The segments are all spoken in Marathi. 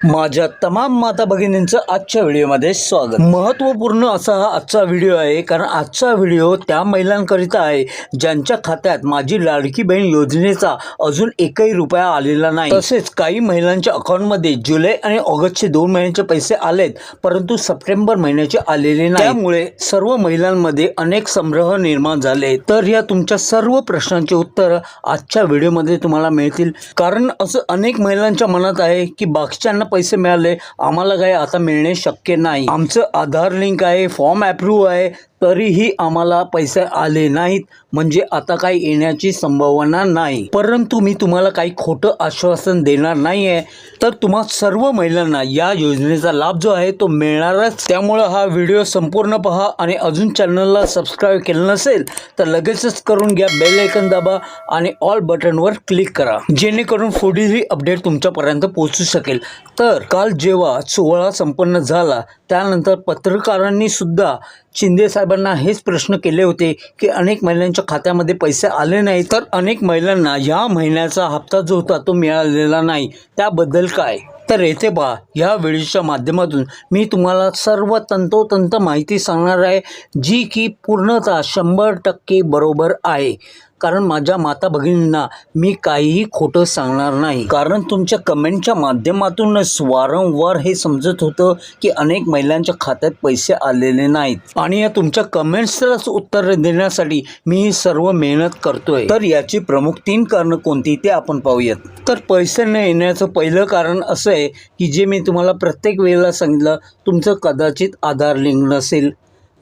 माझ्या तमाम माता भगिनींचं आजच्या व्हिडिओमध्ये स्वागत. महत्त्वपूर्ण असा हा आजचा व्हिडिओ आहे कारण आजचा व्हिडिओ त्या महिलांकरिता आहे ज्यांच्या खात्यात माझी लाडकी बहीण योजनेचा अजून एकही रुपया आलेला नाही. तसेच काही महिलांच्या अकाउंटमध्ये जुलै आणि ऑगस्टचे दोन महिन्याचे पैसे आलेत परंतु सप्टेंबर महिन्याचे आलेले नाही. त्यामुळे सर्व महिलांमध्ये अनेक संग्रह निर्माण झाले तर या तुमच्या सर्व प्रश्नांचे उत्तर आजच्या व्हिडिओमध्ये तुम्हाला मिळतील. कारण असं अनेक महिलांच्या मनात आहे की बाकीच्यांना पैसे मिळाले. आम्हाला काय आता मिळणे शक्य नाही. आमचं आधार लिंक आहे फॉर्म अप्रूव्ह आहे. तरीही आम्हाला पैसे आले नाहीत म्हणजे आता काही येण्याची संभावना नाही. परंतु मी तुम्हाला काही खोटं आश्वासन देणार नाही आहे तर तुम्हा सर्व महिलांना या योजनेचा लाभ जो आहे तो मिळणारच. त्यामुळं हा व्हिडिओ संपूर्ण पहा आणि अजून चॅनलला सबस्क्राईब केलं नसेल तर लगेचच करून घ्या बेल ऐकन दाबा आणि ऑल बटनवर क्लिक करा. जेणेकरून पुढीलही अपडेट तुमच्यापर्यंत पोहोचू शकेल. तर काल जेव्हा सोहळा संपन्न झाला त्यानंतर पत्रकारांनी सुद्धा शिंदे साहेबांना हेच प्रश्न केले होते की अनेक महिलांच्या खात्यामध्ये पैसे आले नाही तर अनेक महिलांना या महिन्याचा हप्ता जो होता तो मिळालेला नाही. त्याबद्दल काय? तर येथे पहा ह्या व्हिडिओच्या माध्यमातून मी तुम्हाला सर्व तंतोतंत माहिती सांगणार आहे जी की पूर्णतः शंभर टक्के बरोबर आहे. कारण माझ्या माता भगिनींना मी काहीही खोटं सांगणार नाही. कारण तुमच्या कमेंटच्या माध्यमातूनच वारंवार हे समजत होतं की अनेक महिलांच्या खात्यात पैसे आलेले नाहीत. आणि या तुमच्या कमेंट्सलाच उत्तर देण्यासाठी मी ही सर्व मेहनत करतोय. तर याची प्रमुख तीन कारणं कोणती ते आपण पाहूयात. तर पैसे न येण्याचं पहिलं कारण असं आहे की जे मी तुम्हाला प्रत्येक वेळेला सांगितलं तुमचं कदाचित आधार लिंक नसेल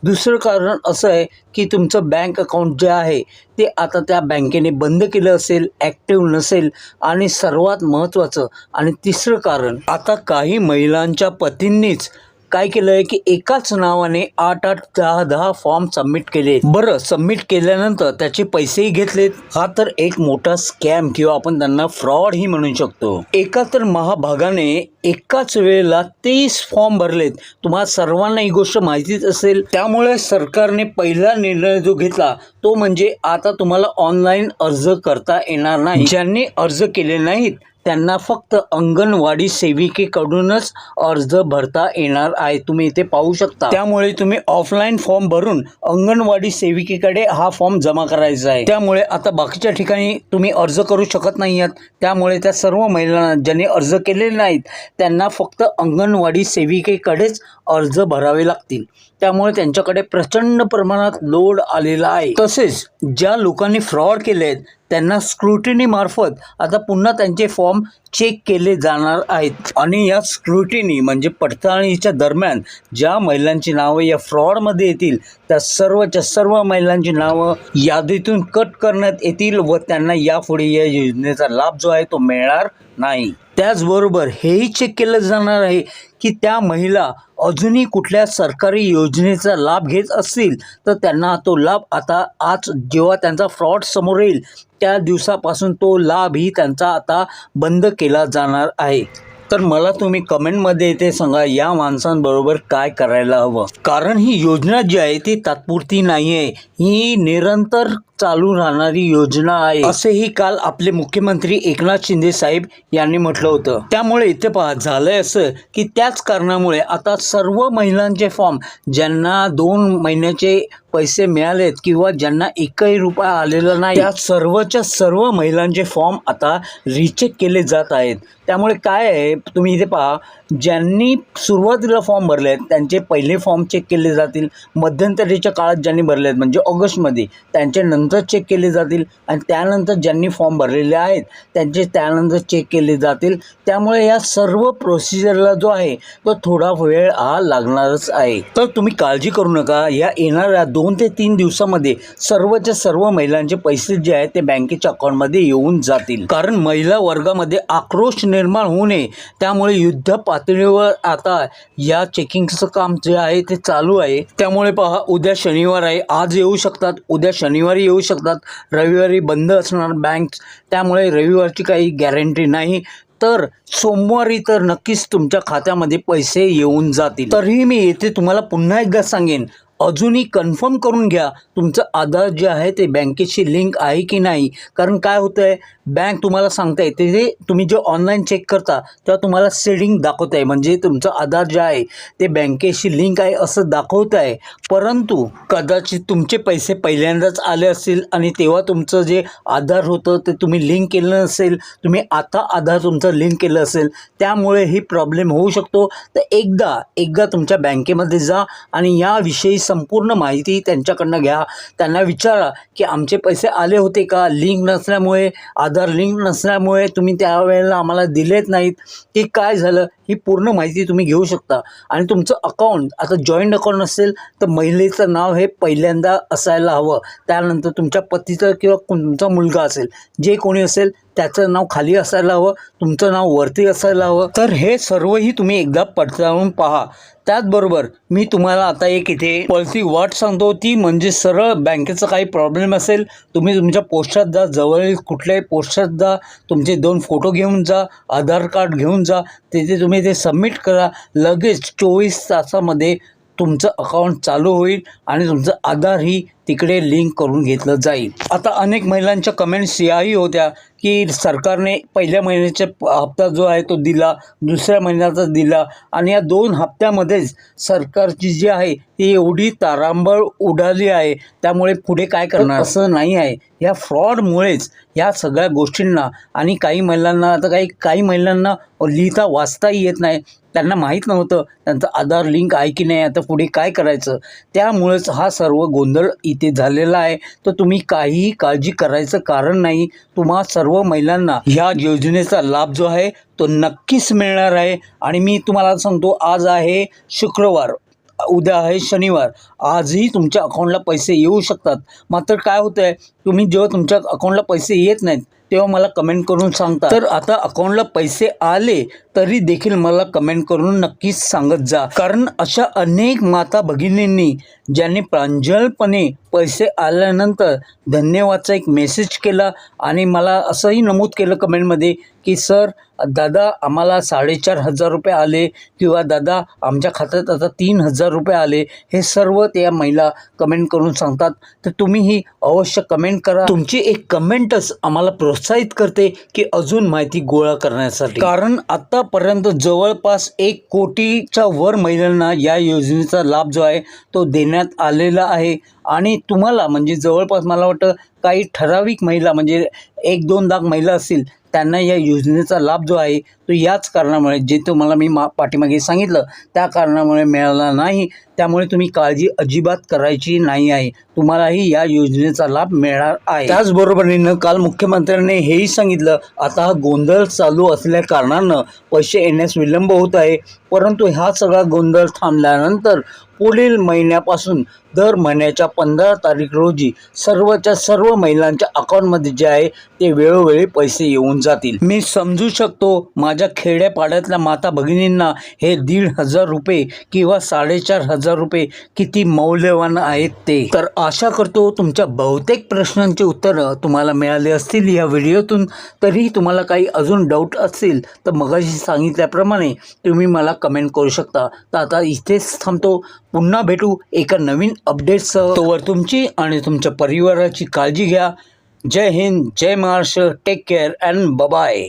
दुसरं कारण असं आहे की तुमचं बँक अकाउंट जे आहे ते आता त्या बँकेने बंद केलं असेल ॲक्टिव्ह नसेल आणि सर्वात महत्त्वाचं आणि तिसरं कारण आता काही महिलांच्या पतींनीच काय केलं आहे की एकाच नावाने आठ आठ दहा दहा फॉर्म सबमिट केले बरं सबमिट केल्यानंतर त्याचे पैसेही घेतलेत. हा तर एक मोठा स्कॅम किंवा आपण त्यांना फ्रॉड ही म्हणू शकतो. एका तर महाभागाने एकाच वेळेला तेवीस फॉर्म भरलेत. तुम्हाला सर्वांना ही गोष्ट माहितीच असेल. त्यामुळे सरकारने पहिला निर्णय जो घेतला तो म्हणजे आता तुम्हाला ऑनलाईन अर्ज करता येणार नाही. ज्यांनी अर्ज केले नाहीत त्यांना फक्त अंगणवाडी सेविकेकडूनच अर्ज भरता येणार आहे. तुम्ही इथे पाहू शकता. त्यामुळे तुम्ही ऑफलाईन फॉर्म भरून अंगणवाडी सेविकेकडे हा फॉर्म जमा करायचा आहे. त्यामुळे आता बाकीच्या ठिकाणी तुम्ही अर्ज करू शकत नाही आहात त्यामुळे त्या सर्व महिलांना ज्यांनी अर्ज केलेले नाहीत त्यांना फक्त अंगणवाडी सेविकेकडेच अर्ज भरावे लागतील. त्यामुळे त्यांच्याकडे प्रचंड प्रमाणात लोड आलेला आहे. तसेच ज्या लोकांनी फ्रॉड केले आहेत त्यांना स्क्रुटिनीमार्फत आता पुन्हा त्यांचे फॉर्म चेक केले जाणार आहेत. आणि या स्क्रुटिनी म्हणजे पडताळणीच्या दरम्यान ज्या महिलांची नावं या फ्रॉडमध्ये येतील त्या सर्वच्या सर्व महिलांची नावं यादीतून कट करण्यात येतील व त्यांना यापुढे या योजनेचा लाभ जो आहे तो मिळणार नाही. त्याचबरोबर हेही चेक केलं जाणार आहे की त्या महिला अजूनही कुठल्या सरकारी योजनेचा लाभ घेत असतील तर त्यांना तो लाभ आता आज जेव्हा त्यांचा फ्रॉड समोर येईल त्या दिवसापासून तो लाभही त्यांचा आता बंद केला जाणार आहे. तर मला तुम्ही कमेंटमध्ये ते सांगा या माणसांबरोबर काय करायला हवं? कारण ही योजना जी आहे ती तात्पुरती नाही आहे ही निरंतर चालू राहणारी योजना आहे. असेही काल आपले मुख्यमंत्री एकनाथ शिंदे साहेब यांनी म्हटलं होतं. त्यामुळे इथे पहा झालंय असं की त्याच कारणामुळे आता सर्व महिलांचे फॉर्म ज्यांना दोन महिन्याचे पैसे मिळालेत किंवा ज्यांना एकही रुपया आलेला नाही त्या सर्वच्या सर्व महिलांचे फॉर्म आता रिचेक केले जात आहेत. त्यामुळे काय आहे तुम्ही इथे पहा ज्यांनी सुरुवातीला फॉर्म भरले आहेत त्यांचे पहिले फॉर्म चेक केले जातील. मध्यंतरीच्या काळात ज्यांनी भरले आहेत म्हणजे ऑगस्टमध्ये त्यांचे नंतर चेक केले जातील आणि त्यानंतर ज्यांनी फॉर्म भरलेले आहेत त्यांचे त्यानंतर चेक केले जातील. त्यामुळे या सर्व प्रोसिजरला जो आहे तो थोडा वेळ हा लागणारच आहे. तर तुम्ही काळजी करू नका. या येणाऱ्या दोन ते तीन दिवसामध्ये सर्वच्या सर्व महिलांचे पैसे जे आहेत ते बँकेच्या अकाउंटमध्ये येऊन जातील. कारण महिला वर्गामध्ये आक्रोश निर्माण होऊ नये. त्यामुळे युद्ध पातळीवर आता या चेकिंगचं काम जे आहे ते चालू आहे. त्यामुळे पहा उद्या शनिवार आहे. आज येऊ शकतात उद्या शनिवारी येऊ शकतात. रविवारी बंद असणार बँक त्यामुळे रविवारची काही गॅरंटी नाही. तर सोमवारी तर नक्कीच तुमच्या खात्यामध्ये पैसे येऊन जातील. तरीही मी येथे तुम्हाला पुन्हा एकदा सांगेन अजूनही कन्फर्म करून घ्या तुमचं आधार जे आहे ते बँकेशी लिंक आहे की नाही. कारण काय होतं आहे बँक तुम्हाला सांगताय ते तुम्ही जे ऑनलाईन चेक करता तेव्हा तुम्हाला सेडिंग दाखवत आहे. म्हणजे तुमचं आधार जे आहे ते बँकेशी लिंक आहे असं दाखवत आहे. परंतु कदाचित तुमचे पैसे पहिल्यांदाच आले असतील आणि तेव्हा तुमचं जे आधार होतं ते तुम्ही लिंक केलं नसेल तुम्ही आता आधार तुमचं लिंक केलं असेल त्यामुळे ही प्रॉब्लेम होऊ शकतो. तर एकदा एकदा तुमच्या बँकेमध्ये जा आणि याविषयी संपूर्ण माहिती त्यांच्याकडनं घ्या. त्यांना विचारा की आमचे पैसे आले होते का? लिंक नसल्यामुळे आधार लिंक नसल्यामुळे तुम्ही त्यावेळेला आम्हाला दिलेत नाहीत की काय झालं? ही पूर्ण माहिती तुम्ही घेऊ शकता. आणि तुमचं अकाउंट आता जॉईंट अकाउंट असेल तर महिलेचं नाव हे पहिल्यांदा असायला हवं. त्यानंतर तुमच्या पतीचं किंवा तुमचा मुलगा असेल जे कोणी असेल त्याचं नाव खाली असायला हवं तुमचं नाव वरती असायला हवं. तर हे सर्वही तुम्ही एकदा पडताळून पहा. त्याचबरोबर मी तुम्हाला आता एक इथे पॉलिसी वाट सांगतो. ती म्हणजे सरळ बँकेचा काही प्रॉब्लेम असेल तुम्ही तुमच्या पोस्टात जा जवळील कुठल्याही पोस्टात जा तुमचे दोन फोटो घेऊन जा आधार कार्ड घेऊन जा तिथे तुम्ही ते सबमिट करा. लगेच चोवीस तासामध्ये तुमचं अकाउंट चालू होईल आणि तुमचं आधारही तिकडे लिंक करून घेतलं जाईल. आता अनेक महिलांच्या कमेंट्स याही होत्या की सरकारने पहिल्या महिन्याचा प- हप्ता जो आहे तो दिला दुसऱ्या महिन्याचा दिला आणि या दोन हप्त्यामध्येच सरकारची जी आहे ती एवढी तारांबळ उडाली आहे. त्यामुळे पुढे काय करणार? असं नाही आहे. या फ्रॉडमुळेच ह्या सगळ्या गोष्टींना आणि काही महिलांना आता काही काही महिलांना लिहिता वाचताही येत नाही. त्यांना माहीत नव्हतं. त्यांचं आधार लिंक आहे की नाही? आता पुढे काय करायचं? त्यामुळेच हा सर्व गोंधळ इथे झालेला आहे. तर तुम्ही काहीही काळजी करायचं कारण नाही. तुम्हा सर्व महिलांना ह्या योजनेचा लाभ जो आहे तो नक्कीच मिळणार आहे. आणि मी तुम्हाला सांगतो आज आहे शुक्रवार. उद्या आहे शनिवार. आजही तुमच्या अकाउंटला पैसे येऊ शकतात. मात्र काय होतं आहे तुम्ही जेव्हा तुमच्या अकाउंटला पैसे येत नाहीत तेव्हा मला कमेंट करून सांगता. तर आता अकाउंटला पैसे आले तरी देखील मला कमेंट करून नक्कीच सांगत जा. कारण अशा अनेक माता भगिनींनी ज्यांनी प्रांजळपणे पैसे आल्यानंतर धन्यवादचा एक मेसेज केला आणि मला असंही नमूद केलं कमेंटमध्ये की सर दादा आम्हाला साडेचार हजार रुपये आले किंवा दादा आमच्या खात्यात आता तीन हजार रुपये आले. हे सर्व त्या महिला कमेंट करून सांगतात. तर तुम्हीही अवश्य कमेंट करा. तुमची एक कमेंटच आम्हाला प्रोत्साहित करते की अजून माहिती गोळा करण्यासाठी. कारण आतापर्यंत जवळपास एक कोटीच्या वर महिलांना या योजनेचा लाभ जो आहे तो देण्यात आलेला आहे. आणि तुम्हाला म्हणजे जवळपास मला वाटतं काही ठराविक महिला म्हणजे एक दोन लाख महिला असतील त्यांना या योजनेचा लाभ जो आहे तो याच कारणामुळे जे तुम्हाला मी मा पाठीमागे सांगितलं त्या कारणामुळे मिळाला नाही. त्यामुळे तुम्ही काळजी अजिबात करायची नाही आहे. तुम्हालाही या योजनेचा लाभ मिळणार आहे. त्याचबरोबरीनं काल मुख्यमंत्र्यांनी हेही सांगितलं आता हा गोंधळ चालू असल्या कारणानं पैसे येण्यास विलंब होत आहे. परंतु हा सगळा गोंधळ थांबल्यानंतर पुढील महिन्यापासून दर महिन्याच्या पंधरा तारीख रोजी सर्वच्या सर्व महिलांच्या अकाउंटमध्ये जे आहे ते वेळोवेळी पैसे येऊन जातील. मी समजू शकतो माझ्या माझ्या खेड्यापाड्यातल्या माता भगिनींना हे दीड हजार रुपये किंवा साडेचार हजार रुपये किती मौल्यवान आहेत ते. तर आशा करतो तुमच्या बहुतेक प्रश्नांची उत्तरं तुम्हाला मिळाली असतील या व्हिडिओतून. तरीही तुम्हाला काही अजून डाऊट असतील तर मगाशी सांगितल्याप्रमाणे तुम्ही मला कमेंट करू शकता. तर आता इथेच थांबतो. पुन्हा भेटू एका नवीन अपडेटसह तोवर तुमची आणि तुमच्या परिवाराची काळजी घ्या. जय हिंद जय Maharashtra take care and bye bye